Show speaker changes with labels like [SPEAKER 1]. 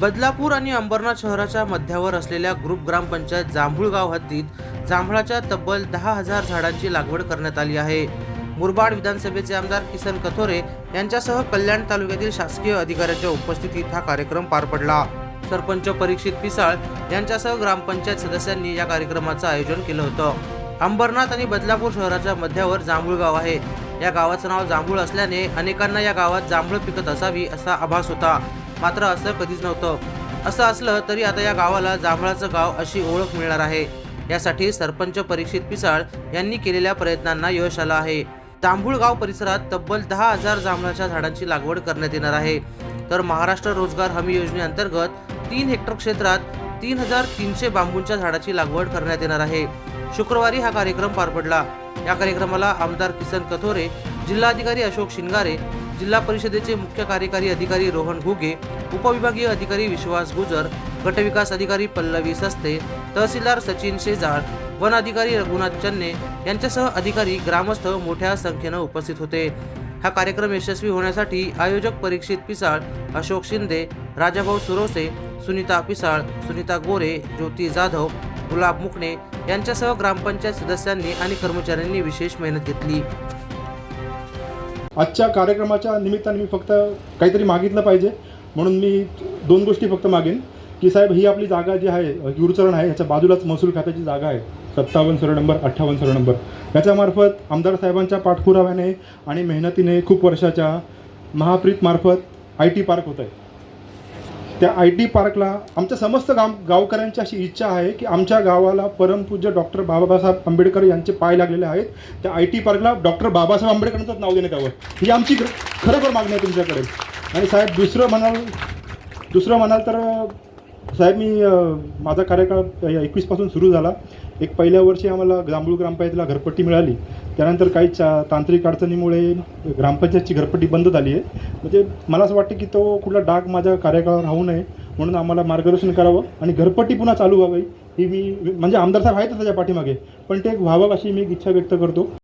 [SPEAKER 1] बदलापूर आणि अंबरनाथ शहराच्या मध्यावर असलेल्या ग्रुप ग्रामपंचायत जांभूळगाव हद्दीत जांभळाच्या तब्बल दहा हजार झाडांची लागवड करण्यात आली आहे. मुरबाड विधानसभेचे आमदार किसन कथोरे यांच्यासह कल्याण तालुक्यातील शासकीय अधिकाऱ्यांच्या उपस्थितीत हा कार्यक्रम पार पडला. सरपंच परीक्षित पिसाळ यांच्यासह ग्रामपंचायत सदस्यांनी या कार्यक्रमाचं आयोजन केलं होतं. अंबरनाथ आणि बदलापूर शहराच्या मध्यावर जांभूळ गाव आहे. या गावाचं नाव जांभूळ असल्याने अनेकांना या गावात जांभूळ पिकत असावी असा आभास होता. मात्र असं कधीच नव्हतं. असं असलं तरी आता या गावाला जांभळाचं गाव अशी ओळख मिळणार आहे. यासाठी सरपंच परीक्षित पिसाळ यांनी केलेल्या प्रयत्नांना यश आलं आहे. जांभूळ गाव परिसरात तब्बल दहा हजार जांभळाच्या झाडांची लागवड करण्यात येणार आहे. तर महाराष्ट्र रोजगार हमी योजनेअंतर्गत तीन हेक्टर क्षेत्रात तीन हजार तीनशे बांबूंच्या झाडाची लागवड करण्यात येणार आहे. शुक्रवारी हा कार्यक्रम पार पडला. या कार्यक्रमाला आमदार किसन कथोरे जिल्हाधिकारी अशोक शिंगारे जिल्हा परिषदेचे मुख्य कार्यकारी अधिकारी रोहन घुगे उपविभागीय अधिकारी विश्वास गुजर गटविकास अधिकारी पल्लवी सस्ते तहसीलदार सचिन शेजाळ वन अधिकारी रघुनाथ चन्ने यांच्यासह अधिकारी ग्रामस्थ मोठ्या संख्येनं उपस्थित होते. हा कार्यक्रम यशस्वी होण्यासाठी आयोजक परीक्षित पिसाळ अशोक शिंदे राजाभाऊ सुरोसे सुनीता पिसाळ सुनीता गोरे ज्योती जाधव गुलाब मुकणे यांच्यासह ग्रामपंचायत सदस्यांनी आणि कर्मचाऱ्यांनी विशेष मेहनत घेतली.
[SPEAKER 2] आजच्या कार्यक्रमाच्या निमित्ताने मी फक्त काहीतरी मागितलं पाहिजे. म्हणून मी दोन गोष्टी फक्त मागेन की साहेब ही आपली जागा जी आहे गुरुचरण आहे याच्या बाजूलाच महसूल खात्याची जागा आहे. सत्तावन्न सर्व नंबर अठ्ठावन्न सर्व नंबर. याच्यामार्फत आमदार साहेबांच्या पाठपुराव्याने आणि मेहनतीने खूप वर्षाच्या महाप्रीतमार्फत आय टी पार्क होत आहे त्या आय टी पार्कला आमच्या समस्त गाव गावकऱ्यांची अशी इच्छा आहे की आमच्या गावाला परमपूज्य डॉक्टर बाबासाहेब आंबेडकर यांचे पाय लागलेले आहेत. त्या आय टी पार्कला डॉक्टर बाबासाहेब आंबेडकरांचंच नाव देण्यात यावं. ही आमची खरोखर मागणी आहे तुमच्याकडे. आणि साहेब दुसरं म्हणाल दुसरं म्हणाल तर साहेब मी माझा कार्यकाळ एकवीसपासून सुरू झाला. एक पहिल्या वर्षी आम्हाला जांभूळ ग्रामपंचायतीला घरपट्टी मिळाली. त्यानंतर काही चा तांत्रिक अडचणीमुळे ग्रामपंचायतची घरपट्टी बंद झाली आहे. म्हणजे मला असं वाटतं की तो कुठला डाग माझ्या कार्यकाळावर राहू नये म्हणून आम्हाला मार्गदर्शन करावं आणि घरपट्टी पुन्हा चालू व्हावी ही मी म्हणजे आमदार साहेब आहेत त्याच्या पाठीमागे पण ते व्हावं अशी मी इच्छा व्यक्त करतो.